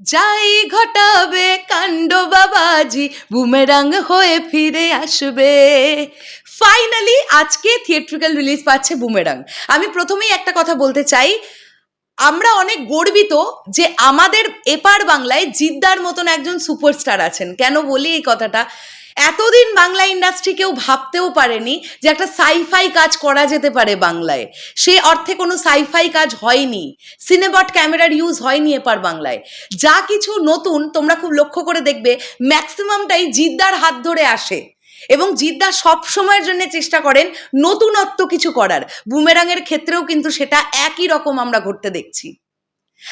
যাই ঘটাবে কাণ্ড বাবাজি, বুমেরাং হয়ে ফিরে আসবে। ফাইনালি আজকে থিয়েট্রিক্যাল রিলিজ পাচ্ছে বুমেরাং। আমি প্রথমেই একটা কথা বলতে চাই, আমরা অনেক গর্বিত যে আমাদের এপার বাংলায় জিদ্দার মতন একজন সুপারস্টার আছেন। কেন বলি এই কথাটা? এতদিন বাংলা ইন্ডাস্ট্রি কেউ ভাবতেও পারেনি যে একটা সাইফাই কাজ করা যেতে পারে বাংলায়। সে অর্থে কোনো সাইফাই কাজ হয়নি। সিনেবট ক্যামেরার ইউজ হয়নি এপার বাংলায়। যা কিছু নতুন তোমরা খুব লক্ষ্য করে দেখবে ম্যাক্সিমামটাই জিদ্দার হাত ধরে আসে। এবং জিদ্দা সব সময়ের জন্য চেষ্টা করেন নতুনত্ব কিছু করার। বুমেরাঙের ক্ষেত্রেও কিন্তু সেটা একই রকম আমরা ঘটতে দেখছি।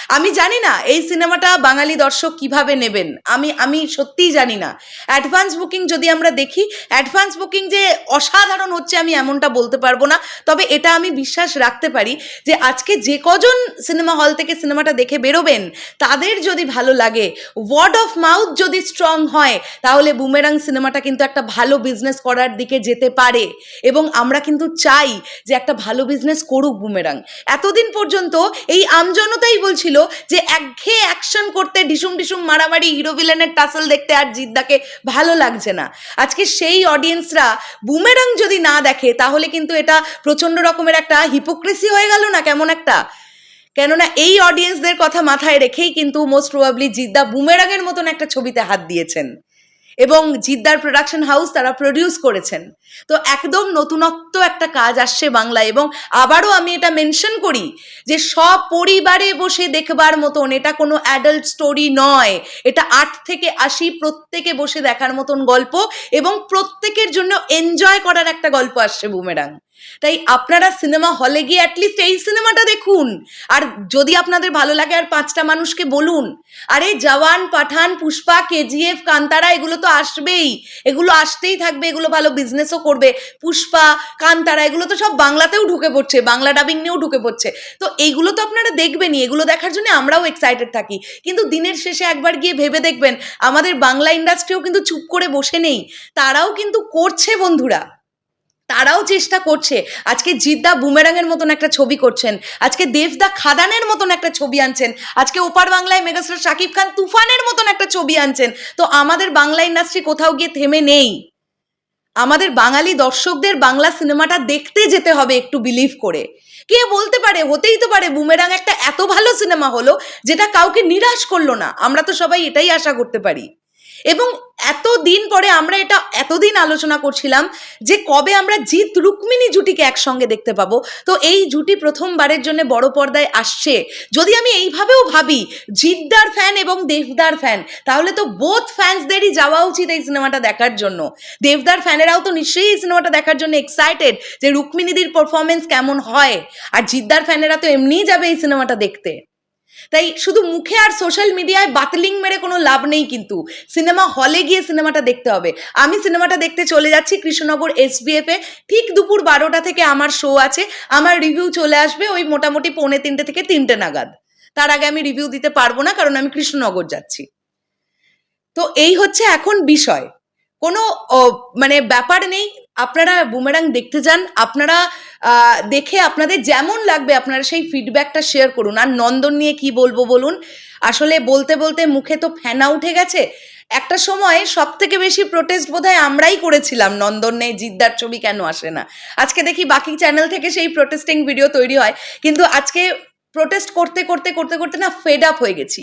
আমি জানি না এই সিনেমাটা বাঙালি দর্শক কীভাবে নেবেন। আমি আমি সত্যিই জানি না। অ্যাডভান্স বুকিং যদি আমরা দেখি, অ্যাডভান্স বুকিং যে অসাধারণ হচ্ছে আমি এমনটা বলতে পারব না। তবে এটা আমি বিশ্বাস রাখতে পারি যে আজকে যে কজন সিনেমা হল থেকে সিনেমাটা দেখে বেরোবেন, তাদের যদি ভালো লাগে ওয়ার্ড অফ মাউথ যদি স্ট্রং হয়, তাহলে বুমেরাং সিনেমাটা কিন্তু একটা ভালো বিজনেস করার দিকে যেতে পারে। এবং আমরা কিন্তু চাই যে একটা ভালো বিজনেস করুক বুমেরাং। এতদিন পর্যন্ত এই আমজনতাই বলছিল যে একঘেয়ে অ্যাকশন করতে ডিসুম ডিসুম মারামারি হিরো ভিলেনের টাসল দেখতে আর জিদ্দাকে ভালো লাগছে না। আজকে সেই অডিয়েন্সরা বুমেরাং যদি না দেখে, তাহলে কিন্তু এটা প্রচণ্ড রকমের একটা হিপোক্রেসি হয়ে গেল না? কেমন একটা? কেননা এই অডিয়েন্সদের কথা মাথায় রেখেই কিন্তু মোস্ট প্রবাবলি জিদ্দা বুমেরাঙের মতন একটা ছবিতে হাত দিয়েছেন। এবং জিদ্দার প্রোডাকশন হাউস তারা প্রডিউস করেছেন। তো একদম নতুনত্ব একটা কাজ আসছে বাংলায় এবং আবারও আমি এটা মেনশন করি যে সব পরিবারে বসে দেখবার মতন এটা কোনো অ্যাডাল্ট স্টোরি নয়। এটা আট থেকে আশি প্রত্যেকে বসে দেখার মতন গল্প এবং প্রত্যেকের জন্য এনজয় করার একটা গল্প আসছে বুমেরাং তাই আপনারা সিনেমা হলে গিয়ে অ্যাটলিস্ট এই সিনেমাটা দেখুন। আর যদি আপনাদের ভালো লাগে আর পাঁচটা মানুষকে বলুন। আরে জওয়ান, পাঠান, পুষ্পা, কেজিএফ, কান্তারা, এগুলো তো আসবেই। এগুলো আসতেই থাকবে, এগুলো ভালো বিজনেসও করবে। পুষ্পা, কান্তারা, এগুলো তো সব বাংলাতেও ঢুকে পড়ছে, বাংলা ডাবিং নিয়েও ঢুকে পড়ছে। তো এইগুলো তো আপনারা দেখবেনই, এগুলো দেখার জন্য আমরাও এক্সাইটেড থাকি। কিন্তু দিনের শেষে একবার গিয়ে ভেবে দেখবেন, আমাদের বাংলা ইন্ডাস্ট্রিও কিন্তু চুপ করে বসে নেই। তারাও কিন্তু করছে বন্ধুরা। তারাও চেষ্টা করছে। আজকে জিদ্দা বুমেরাঙের মতন একটা ছবি করছেন। আজকে দেবদা খাদানের মতন একটা ছবি আনছেন। আজকে ওপার বাংলায় মেগাস্টার শাকিব খান তুফানের মতন একটা ছবি আনছেন। তো আমাদের বাংলা ইন্ডাস্ট্রি কোথাও গিয়ে থেমে নেই। আমাদের বাঙালি দর্শকদের বাংলা সিনেমাটা দেখতে যেতে হবে একটু বিলিভ করে। কে বলতে পারে? হতেই তো পারে বুমেরাং একটা এত ভালো সিনেমা হলো, যেটা কাউকে নিরাশ করল না। আমরা তো সবাই এটাই আশা করতে পারি। এবং এতদিন পরে আমরা এটা, এতদিন আলোচনা করছিলাম যে কবে আমরা জিৎ রুক্মিণী জুটিকে একসঙ্গে দেখতে পাবো। তো এই জুটি প্রথমবারের জন্য বড় পর্দায় আসছে। যদি আমি এইভাবেও ভাবি, জিদ্দার ফ্যান এবং দেবদার ফ্যান তাহলে তো বোথ ফ্যান্সদেরই যাওয়া উচিত এই সিনেমাটা দেখার জন্য। দেবদার ফ্যানেরাও তো নিশ্চয়ই এই সিনেমাটা দেখার জন্য এক্সাইটেড যে রুক্মিণীদির পারফরমেন্স কেমন হয়। আর জিদ্দার ফ্যানেরা তো এমনিই যাবে এই সিনেমাটা দেখতে। তাই শুধু মুখে আর সোশ্যাল মিডিয়ায় বাতলিং মেরে কোনো লাভ নেই কিন্তু। সিনেমা হলে গিয়ে সিনেমাটা দেখতে হবে। আমি সিনেমাটা দেখতে চলে যাচ্ছি কৃষ্ণনগর এসবিএফ এ। ঠিক দুপুর বারোটা থেকে আমার শো আছে। আমার রিভিউ চলে আসবে ওই মোটামুটি পৌনে তিনটে থেকে তিনটে নাগাদ। তার আগে আমি রিভিউ দিতে পারব না কারণ আমি কৃষ্ণনগর যাচ্ছি। তো এই হচ্ছে এখন বিষয়। কোনো মানে ব্যাপার নেই। আপনারা বুমেরাং দেখতে যান। আপনারা দেখে আপনাদের যেমন লাগবে আপনারা সেই ফিডব্যাকটা শেয়ার করুন। আর নন্দন নিয়ে কি বলব বলুন? আসলে বলতে বলতে মুখে তো ফেনা উঠে গেছে। একটা সময় সব থেকে বেশি প্রোটেস্ট বোধ আমরাই করেছিলাম। নন্দনে জিদ্দার ছবি কেন আসে না? আজকে দেখি বাকি চ্যানেল থেকে সেই প্রোটেস্টিং ভিডিও তৈরি হয়। কিন্তু আজকে প্রোটেস্ট করতে করতে করতে করতে না ফেড আপ হয়ে গেছি।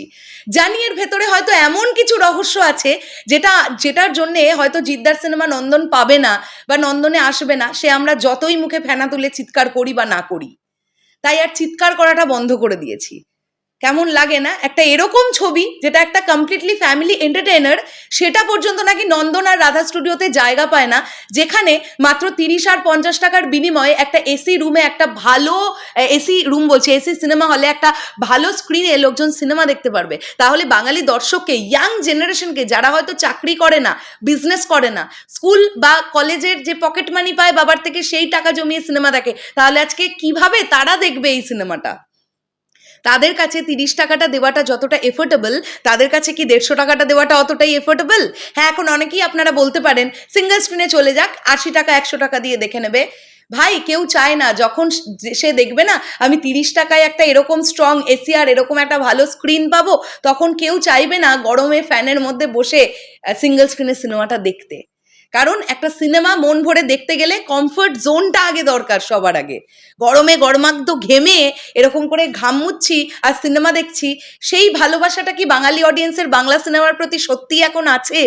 জানি এর ভেতরে হয়তো এমন কিছু রহস্য আছে, যেটা, যেটার জন্যে হয়তো জিদ্দার সিনেমা নন্দন পাবে না বা নন্দনে আসবে না, সে আমরা যতই মুখে ফেনা তুলে চিৎকার করি বা না করি। তাই আর চিৎকার করাটা বন্ধ করে দিয়েছি। কেমন লাগে না? একটা এরকম ছবি যেটা একটা কমপ্লিটলি ফ্যামিলি এন্টারটেইনার সেটা পর্যন্ত নাকি নন্দন আর রাধা স্টুডিওতে জায়গা পায় না। যেখানে মাত্র তিরিশ আর পঞ্চাশ টাকার বিনিময়ে একটা এসি রুমে একটা ভালো এসি রুম বলছে এসি সিনেমা হলে একটা ভালো স্ক্রিনে লোকজন সিনেমা দেখতে পারবে। তাহলে বাঙালি দর্শককে ইয়াং জেনারেশনকে যারা হয়তো চাকরি করে না বিজনেস করে না স্কুল বা কলেজের যে পকেট মানি পায় বাবার থেকে সেই টাকা জমিয়ে সিনেমা দেখে, তাহলে আজকে কীভাবে তারা দেখবে এই সিনেমাটা তাদের কাছে তিরিশ টাকাটা দেওয়াটা যতটা এফোর্টেবল তাদের কাছে কি দেড়শো টাকাটা দেওয়াটা অতটাই এফোর্টেবল হ্যাঁ এখন অনেকেই আপনারা বলতে পারেন সিঙ্গেল স্ক্রিনে চলে যাক, আশি টাকা, একশো টাকা দিয়ে দেখে নেবে। ভাই, কেউ চায় না, যখন সে- দেখবে না, আমি তিরিশ টাকায় একটা এরকম স্ট্রং এসি আর এরকম একটা ভালো স্ক্রিন পাবো, তখন কেউ চাইবে না গরমে ফ্যানের মধ্যে বসে সিঙ্গেল স্ক্রিনের সিনেমাটা দেখতে। কারণ একটা সিনেমা মন ভরে দেখতে গেলে কমফর্ট জোনটা আগে দরকার সবার আগে। গরমে গরমাগ্ধ ঘেমে এরকম করে ঘাম মুচ্ছি আর সিনেমা দেখছি, সেই ভালোবাসাটা কি বাঙালি অডিয়েন্সের বাংলা সিনেমার প্রতি সত্যি এখন আছে?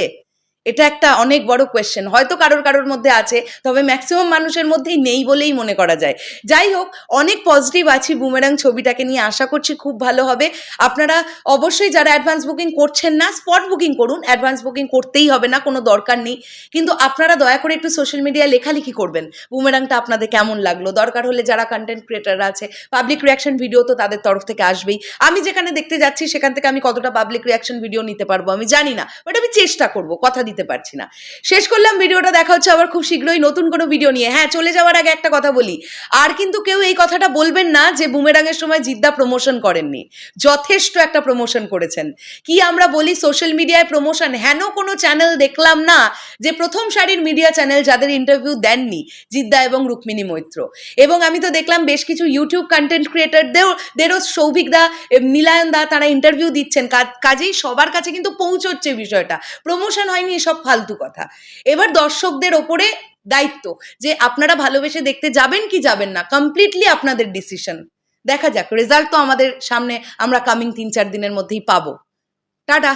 এটা একটা অনেক বড় কোয়েশ্চেন হয়তো কারোর কারোর মধ্যে আছে, তবে ম্যাক্সিমাম মানুষের মধ্যেই নেই বলেই মনে করা যায়। যাই হোক, অনেক পজিটিভ আছি বুমেরাং ছবিটাকে নিয়ে, আশা করছি খুব ভালো হবে। আপনারা অবশ্যই যারা অ্যাডভান্স বুকিং করছেন না স্পট বুকিং করুন। অ্যাডভান্স বুকিং করতেই হবে না, কোনো দরকার নেই। কিন্তু আপনারা দয়া করে একটু সোশ্যাল মিডিয়ায় লেখালেখি করবেন। বুমেরাংটা আপনাদের কেমন লাগল? দরকার হলে যারা কন্টেন্ট ক্রিয়েটাররা আছে পাবলিক রিয়াকশন ভিডিও তো তাদের তরফ থেকে আসবেই। আমি যেখানে দেখতে যাচ্ছি, সেখান থেকে আমি কতটা পাবলিক রিয়াকশন ভিডিও নিতে পারব আমি জানি না বাট আমি চেষ্টা করব, কথা দিতে পারছি না। শেষ করলাম, ভিডিওটা দেখা হচ্ছে আবার খুব শীঘ্রই নতুন কোনো ভিডিও নিয়ে। হ্যাঁ চলে যাওয়ার আগে একটা কথা বলি। আর কিন্তু কেউ এই কথাটা বলবেন না যে বুমেরাঙের সময় জিদ্দা প্রমোশন করেননি। যথেষ্ট একটা প্রমোশন করেছেন। কি আমরা বলি সোশ্যাল মিডিয়ায় প্রমোশন হেন কোনো চ্যানেল দেখলাম না যে প্রথম সারির মিডিয়া চ্যানেল যাদের ইন্টারভিউ দেননি জিদ্দা এবং রুক্মিণী মৈত্র। এবং আমি তো দেখলাম বেশ কিছু ইউটিউব কন্টেন্ট ক্রিয়েটারদেরও দেরও সৌভিক দা নীলায়ন দা তারা ইন্টারভিউ দিচ্ছেন। কাজেই সবার কাছে কিন্তু পৌঁছচ্ছে বিষয়টা। প্রমোশন হয়নি এসব ফালতু কথা। এবার দর্শকদের ওপরে দায়িত্ব যে আপনারা ভালোবেসে দেখতে যাবেন কি যাবেন না কমপ্লিটলি আপনাদের ডিসিশন দেখা যাক রেজাল্ট তো আমাদের সামনে আমরা কামিং তিন চার দিনের মধ্যেই পাবো। টাটা!